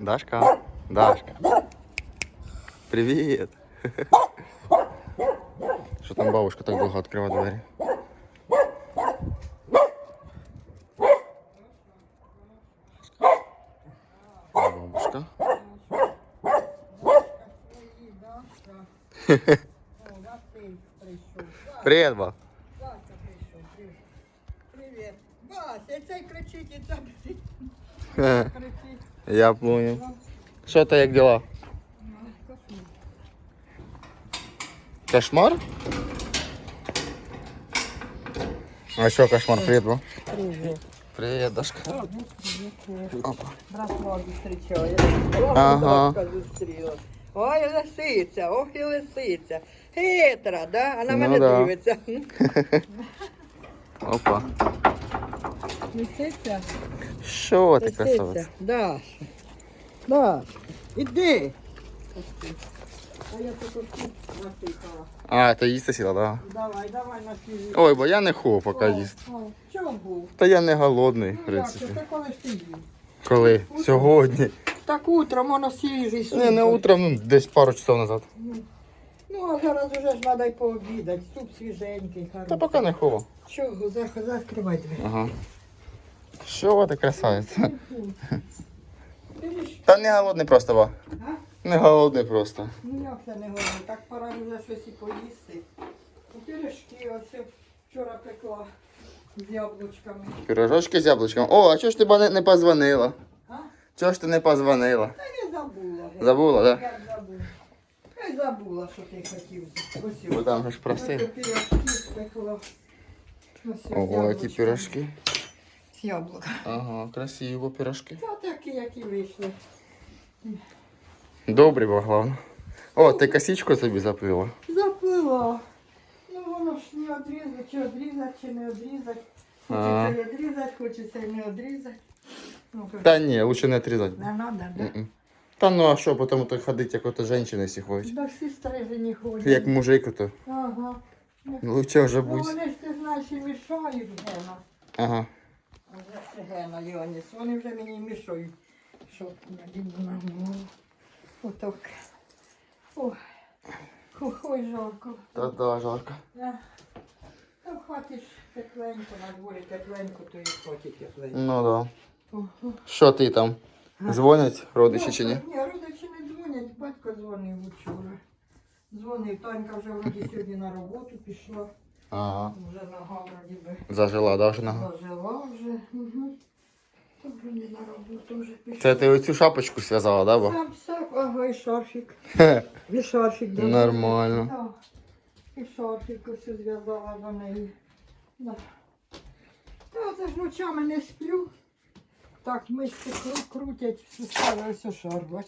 Дашка. Дашка. Привіт. Що там бабушка так довго відкриває двері? Бабушка. Привіт, баб. Привіт. Вася, цей кричить і там Хе, кричить. Я понял. Що то як дела? Кошмар? А що кошмар? Привіт, баб. Привіт. Привіт, Дашка. Опа. Брат зустрічає. Ага. Зустріла. Ой, лисиця, ох і лисиця. Хитра, да? А на Ну мене да. дивиться. Опа. Лисиця? Що ти красавець? Даша. Даша. Іди. А я тут насипала. А, ти їсти сіла, так? Давай, давай на свіжі. Ой, бо я не хочу поки їсти. Чого був? Та я не голодний, в Ну, це? принципі. Це коли ж ти їв? Коли? Сьогодні. Так утром воно свіжий суп. Не, не утром, ну, десь пару часов назад. Ну, а зараз уже ж треба й пообідати. Суп свіженький, Та поки не хочу. Зах- Закривай двері. Ага. Що ти красавець? Ти Та не голодний просто, ба. а? Не голодний просто. Ну як це не говорю? Так пора вже щось і поїсти. Пиріжки оце вчора пекла з яблучками. Пірожочки з яблучком. О, а чого ж ти ба не, не позвонила? А? Чого ж ти не позвонила? Та я забула. Забула, так? Да? Я забула. Я забула, що ти хотів. Ось Бо там же ж просив. пиріжки пекла. Ось Ого, які яблучками. пірожки. З яблука. Ага, красиво пірожки. Та такі, які вийшли. Добрі, бо головне. О, ти косичку собі заплила. Заплила. Ну воно ж не одрізати, чи одрізати, чи не одрізати. Ага. Хочеться і одрізати, хочеться і не одрізати. Ну, Та ні, лучше не отрізати. не треба, да? М-м. Та ну а що, потім то ходить, як ото жінки всі ходять. Да всі стрижені ходять. Як мужик, то Ага. лучше вже Ну будь. вони ж ти знаєш і мішають гена. Ага. Гена, Леоніс. Вони вже мені мішають. Що на. Отак. Ой. Ой, жарко. Та да, жарко. Е, Та в тепленько, на дворі тепленько, то і хаті тепленько. Ну да. Ого. Що ти там? Дзвонять родичі чи ні? Ні, родичі не дзвонять, батько дзвонив вчора. Дзвонив, Танька вже вроді сьогодні на роботу пішла, Ага. вже нога вроді би Зажила, да, вже нога? зажила вже. Угу. То вроді на роботу вже пішла. Це ти оцю шапочку зв'язала, да, бо? Сам все, ага, і шарфік. І шарфік до Нормально. Так. І шарфік все зв'язала до неї. Да. Та це ж ночами не сплю. Так, мишці кру- крутять, все стало ось шар, бач.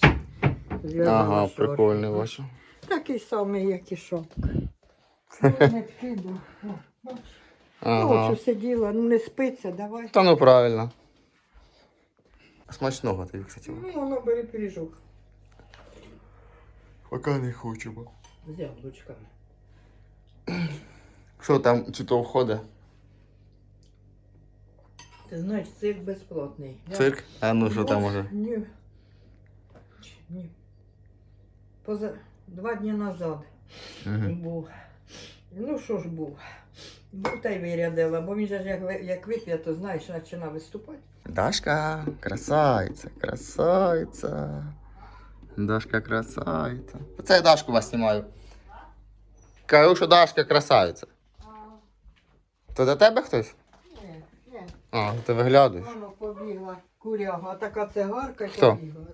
Зв'язала Ага, шарфік. прикольний бачу. Такий самий, як і шапка. Ну, Не вкиду. Ага. Сиділа, ну не спиться, давай. Та ну правильно. Смачного тобі, кстати. Ну, воно бери пиріжок Поки не хочу, бо. з яблучками. Що там, чи то входить? Ти знаєш, цирк безплатний. Я- Цирк? А ну що там уже? Ні. Ні. Поза... Два дні назад Угу. був. Ну що ж був? Був та й вирядила, бо він же ж як, як вип'є, то знаєш, починає виступати. Дашка, красавиця, красавиця. Дашка красавиця. Це я Дашку вас знімаю. Кажу, що Дашка красавиця. То до тебе хтось? Ні, ні. А, ти виглядуєш. Воно побігла куряга, така цигарка Хто? побігла.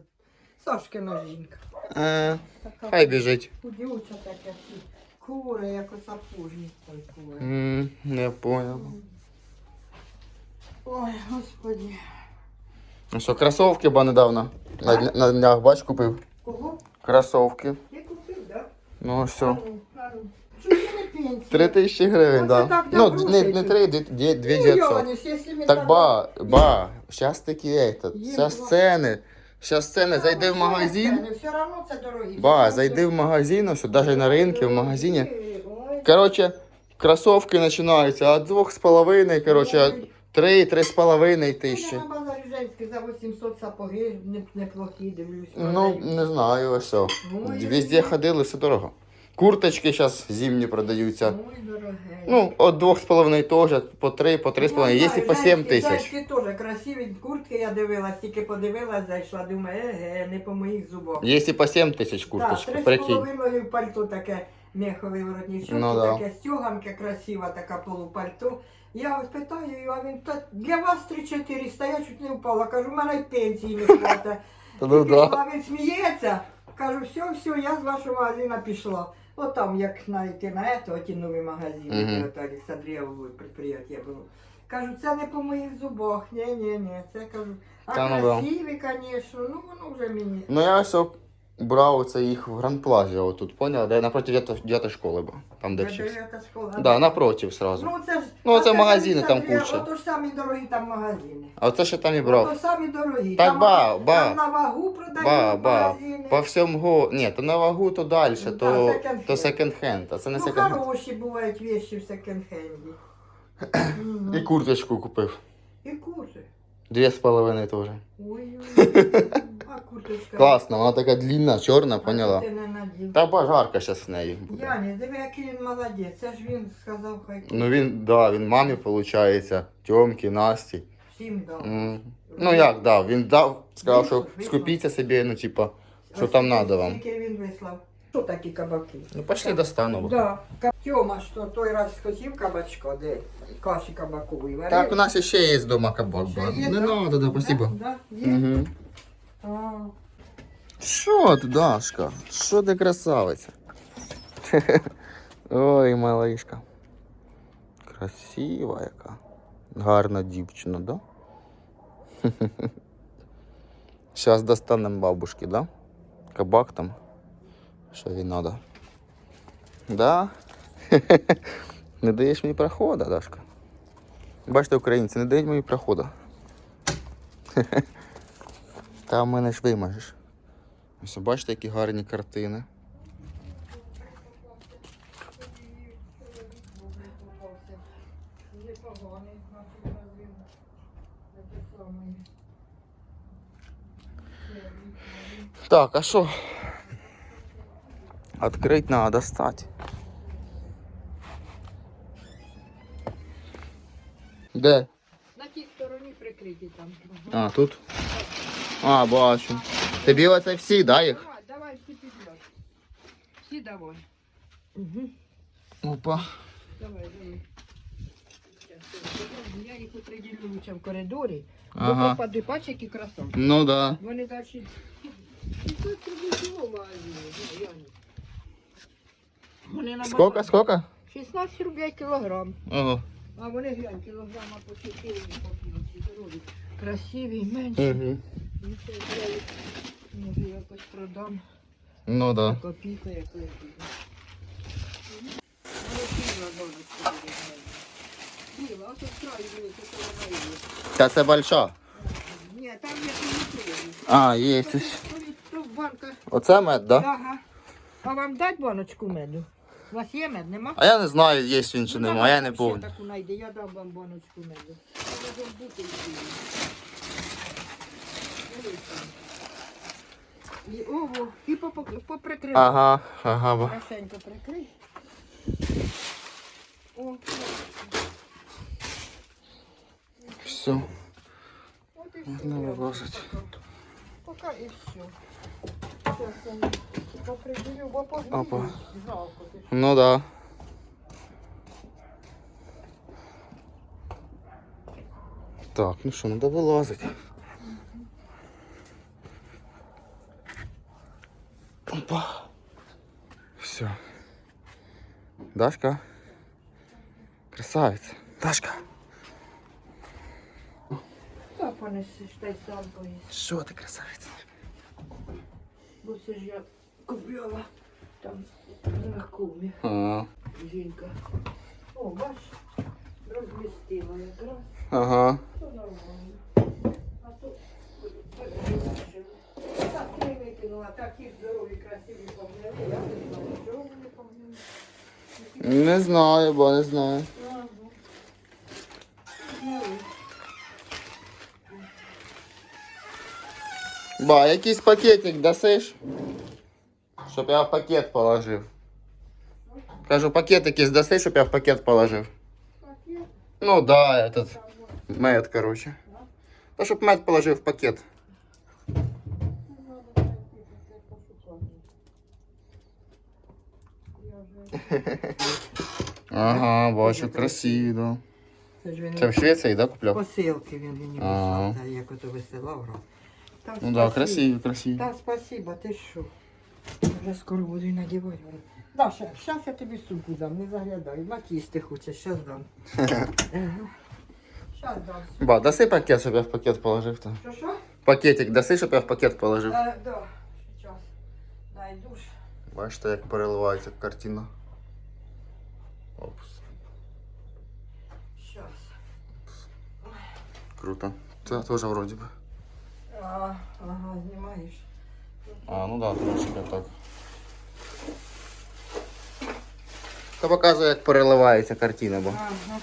Сашкина жінка. Е, Така хай біжить. худюча така, кури, як той кури. М, Не понял. Ой, господи. Ну що, кросовки бо недавно. На, дня- на днях бач купив. Кого? Кросовки. Ти купив, так? Ну все. Да? Чому не пенсія? Три тисячі гривень, Оце так. так Ну, не, не три, дві, дві, дві Ну, дев'ятсот. Якщо ми Так ба, ба, таки этот, Є щас два. ціни. Щас не зайди в магазин. Все одно це дорогі. Ба, зайди в магазин, ось, навіть на ринку, в магазині. Коротше, кросовки починаються від двох з половиною, коротше, Три, три з половиною Я тисячі. на базарі Женській за 800 сапоги, неплохі, дивлюсь. Ну, не знаю, ось. Везде ходили, все дорого. Курточки зараз зимні продаються. Ой. Ну, от двох з половиною теж, по три, по три з половиною, є і по сім тисяч. Зайчики теж красиві, куртки я дивилась, тільки подивилась, зайшла, думаю, еге, не по моїх зубах. Є і по сім тисяч Так, курточка, три з прикинь. половиною пальто таке меховий воротничок, Ну, да. таке стюганка красива, така полупальто. Я ось питаю його, а він та для вас 3-400, я чуть не впала. Кажу, у мене й пенсії не хватає. Ну да. він сміється. Кажу, все, все, я з вашого магазину пішла. От там, як знаєте, на ето, ті нові магазини, Мгм. де от Олександрієву підприємство було. Кажу, це не по моїх зубах. Ні, ні, ні. Це кажу. А Та ну да. красиві, звісно, ну воно вже мені. Ну я ось о- брав оце їх в Гранд-Плазі, отут, поняв? Де напроти дієта- дієта школи, бо там де вчився. Дев'ята школа. Да, напротив сразу. Ну, це ж, Ну, це магазини там куча. Ото ж самі дорогі там магазини. А оце ще там і брав. Ото самі дорогі. Так, там, ба, ба. там на вагу продають Ба, ба. магазини. По всьому го. Ні, то на вагу, то далі, Ну, то, да, секонд-хенд. то секонд-хенд, а це не Ну, секонд-хенд. хороші бувають вещи в секонд-хенді. Мгм. І курточку купив. І курси. Дві з половиною теж. Ой-ой-ой. А курточка. Класно, вона така длінна, чорна, поняла? Ти не надів. Та ба, жарко зараз з нею буде. Яні, диви, який він молодець. Це ж він сказав, хай Ну він, да, він мамі, виходить, Тьомки, Насті. всім дав. М. Ну як дав? Він дав, сказав, що Вислав, скупіться собі, ну типа, що там скільки- надо вам. Скільки він вислав? Що такі кабаки? Ну пошли достану. Да. Ка- Тьома, що той раз хотів кабачка, де каші кабакової варили. Так, у нас ще є вдома кабак. Ще є, Не да? надо, да, спасибо. Да, да, є. Угу. Що ти, Дашка? Що ти красавиця? Ой, малишка. Красива яка. Гарна дівчина, да? Зараз достанемо бабушки, да? Кабак там. Що їй надо. Да? Не даєш мені проходу, Дашка. Бачите, українці, не дають мені проходу. Там мене ж вимажеш. Ось бачите, які гарні картини. Так, а що? Открыть надо, достать. Де? На тій стороні прикриті там. А, тут. А, бачу. Тобі оце всі, да, їх? Давай, давай, всі підльот. Всі давай. Угу. Опа. Давай, давай. Я- їх определю в коридорі. Ага. Ага. Попади, бач, які красавці. Ну да. Вони далі. І тут тобі цього магазину, ну, Вони на Сколько, базарі. сколько? 16 рублей кілограм. Ого. А вони глянь, кілограма по 4 по 5. Красиві, менші. Угу. Ну, я Може якось продам. Ну да. Копійка якось буде. А. Та це больша. Ні, там є півлітрові. А, є. Оце мед, да? Ага. А вам дать баночку меду? У вас є мед, нема? А я не знаю, є він чи Ну, нема, давай я не помню. таку найди, я дам вам баночку меду. Це ж бутилки є. Дивіться. І ого, і поприкрив. Ага, ага. Хорошенько прикрий. О, Все. от і все. Можна вилазити. Поки і все. Зараз я поприкрив, бо Опа. Жалко. ти ж. Ну да. Так, ну що, треба вилазити. Опа. Все. Дашка. Красавиця. Дашка. Та понесеш, та й сам поїсть. Що ти красавиця? Бо це ж я купляла там знакомі. А, Жінка. О, бач, розмістила якраз. ага. То нормально. А то так три викинула, такі здорові, красиві погнили. Я не знаю, бо не знаю. Ба, якийсь пакетик дасиш, щоб я в пакет положив. Кажу, пакет якийсь дасиш, щоб я в пакет положив. Пакет? Ну да, этот мед, короче. Да, щоб мед положив в пакет. Ага, бачу, красиво. Це ж він Це в Швеції, да, купляв? посилки він мені Ага. писав, та як ото висилав. Та Ну да, красиво, красиво. Та спасибо, ти що? Вже скоро буду і надівати. говорю. Даша, зараз я тобі сумку дам, не заглядай. Макісти хочеш, зараз дам. Зараз дам. Ба, даси пакет, щоб я в пакет положив. Там. Що що? Пакетик даси, щоб я в пакет положив. Е, да, зараз. Найду ж. Бачите, як переливається картина. Опс. Зараз. Круто. Це теж вроді би. А, ага, знімаєш. А, ну да, трошки так. Та показує, як переливається картина, бо. Ага.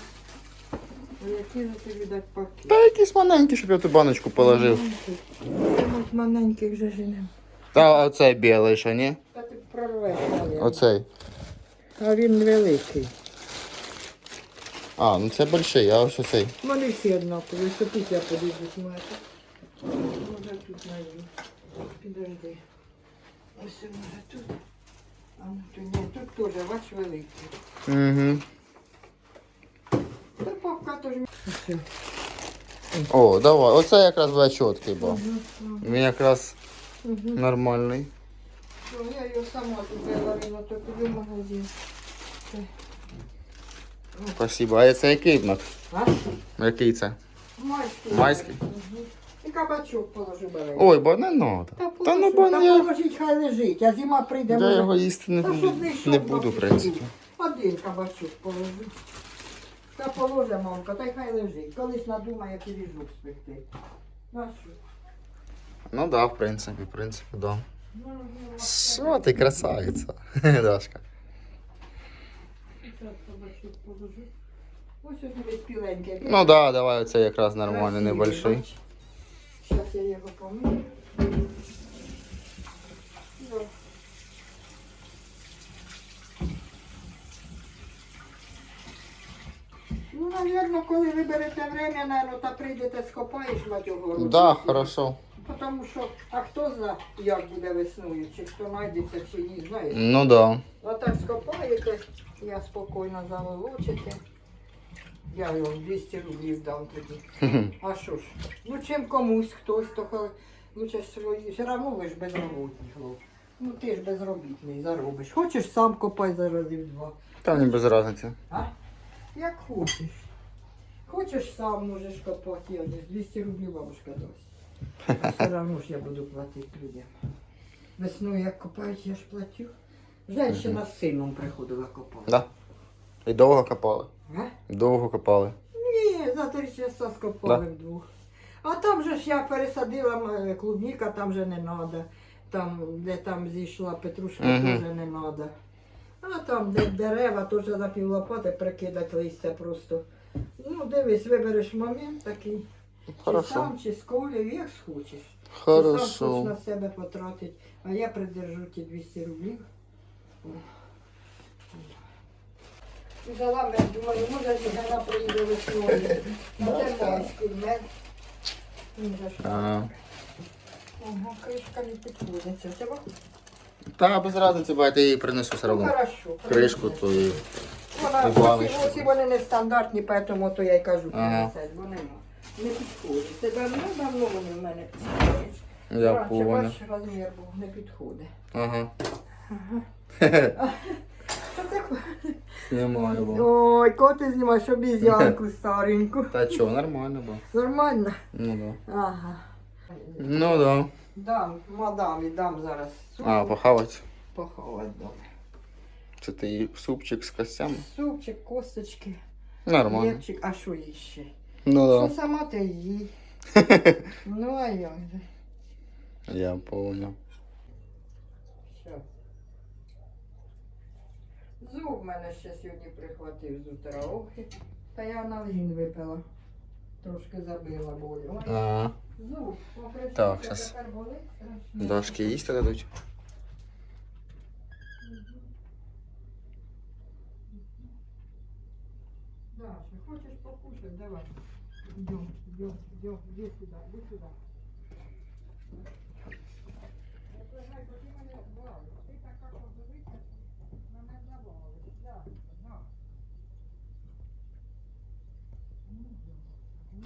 Які тобі пакет? Та якийсь маленький, щоб я ту баночку положив. Маленьких. Маленьких вже женем. Та оцей білий ще, ні? Та ти прорвеш, мабуть. Оцей. А він великий. А, ну це больший, а ось оцей. Вони всі однакові, що тут я подивлюсь мати. Може тут найду. Підожди. Ось може тут. А ну то ні, тут теж, бач, великий. Угу. Та папка теж. Ось. О, давай. Оце якраз буде чіткий, бо. Угу, угу, Він якраз угу. нормальний. Ну, я його сама тут виварила, то піду в магазин. Спасибо. А це який мед? А? Який це? Майський. Майський? Угу. І кабачок положу бере. Ой, бо не надо. Та, Та ну бо та я, положіть, хай лежить, а зима прийде. я може- його їсти не, Та буду- щоб не йшов не буду, в принципі. Один кабачок положи. Та положи, мамка, та й хай лежить. Колись надумає пиріжок спекти. На що? Ну да, в принципі, в принципі, да. Ну, ну, Що ти красавиця, Дашка. Ось ось піленький. Ну да, давай оце якраз нормальний, небольшой. Зараз я його помию. Ну, наверное, коли виберете время, наверное, та прийдете, скопаєш мать огород. Да, хорошо. Тому що, а хто зна, як буде весною, чи хто знайдеться, чи ні, знаєш. Ну да. Отак скопаєте, я спокійно заволочите. Я його 200 рублів дам тоді. А що ж? Ну чим комусь хтось, то хай лучше свої. Все одно ви ж безробітний хлоп. Ну ти ж безробітний, заробиш. Хочеш сам копай за разів два. Та мені без разниці. А? Як хочеш. Хочеш сам можеш копати, я десь 200 рублів бабушка дасть. Все одно ж я буду платити людям. Весною як копають, я ж платю. Женщина з сином приходила копати. Да. І довго копали. А? Довго копали. Ні, за три часа скопали вдвох. А там же ж я пересадила м, клубніка, там же не треба. Там, де там зійшла петрушка, Мгм. теж не треба. А там, де дерева, теж на півлопати прикидати листя просто. Ну, дивись, вибереш момент такий. Чи Хорошо. сам, чи з колів, як схочеш. Чи сам хочеш на себе потратити, а я придержу ті 200 рублів. Взяла мед, думаю, може вона приїде весною. Майський мед. Ага. Ага, кришка не підходиться. Це Та без разниці, бать, я її принесу все Ну, одно. хорошо. Кришку твою. І оці, баночку. оці вони не стандартні, тому то я й кажу, Ага. принесеш, бо нема. Не підходить. Це давно, давно вони в мене підходять. Я Раніше, бачиш, розмір був, не підходить. Ага. Що таке? Знімаю, бо. Ой, кого ти знімаєш обізянку стареньку. Та чо, нормально, бо. Нормально? Ну да. Ага. Ну да. Дам, мадамі дам зараз суп. А, похавать. Поховати дам. Це ти супчик з костями? Супчик, косточки, Нормально. хлібчик, а що їй Ну Що да. сама ти їй? Ну, а як же? Я понял. Що? Зуб мене ще сьогодні прихватив з утра. Ох, та я налін випила. Трошки забила болю. Ой, А, Зуб, покричав, Так, що щас. тепер болить страшно. Дашки їсти дадуть. Даша, хочешь покушать? Давай. Идем, идем, идем, иди сюда, иди сюда.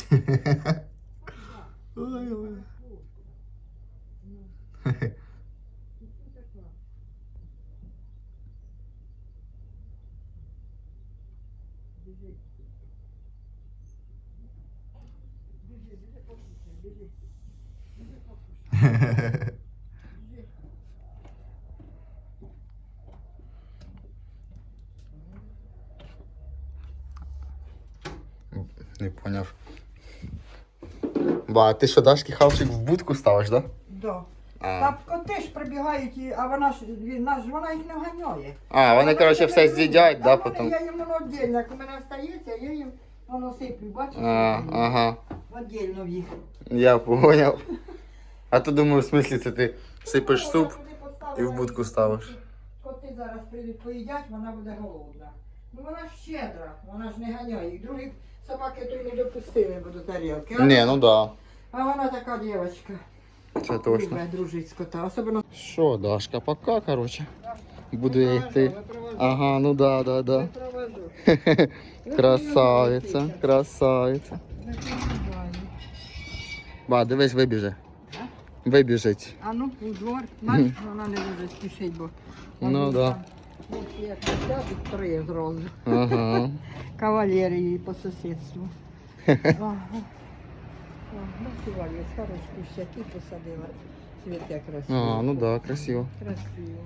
Ой, ой. Не поняв. Ба, ти що, Дашки хавчик в будку ставиш, да? Да. А, Та коти ж прибігають, і- а вона ж вона ж вона їх не ганяє. а вони, коротше, все з'їдять, да, потім. потім. Я йому віддільно, як у мене остається, я їм воно сиплю, бачиш? А, ага, Віддільно в їх. я поняв. А то думаю, в смислі це ти сипеш Ну, суп я туди поставила і в будку їх. ставиш. Коти зараз прийдуть поїдять, вона буде голодна. Ну вона ж щедра, вона ж не ганяє. І другі собаки то й не допустили бо до тарілки. А, Ні, ну да, а вона така дівчинка. це точно. Любить дружить з кота. Особливо Що, Дашка, пока, коротше. Буду я йти. Ага, ну да, да, да. Красавиця, красавиця. Ба, дивись, вибіже. Вибіжить. А ну, у двор. Бачиш, вона не дуже спішить, бо... Ну да. Як сядуть три зразу. Ага. Кавалери по сусідству. Ага. Валю, хороші кущаки посадила. Цвіте красиво. А, ну да, красиво. Красиво.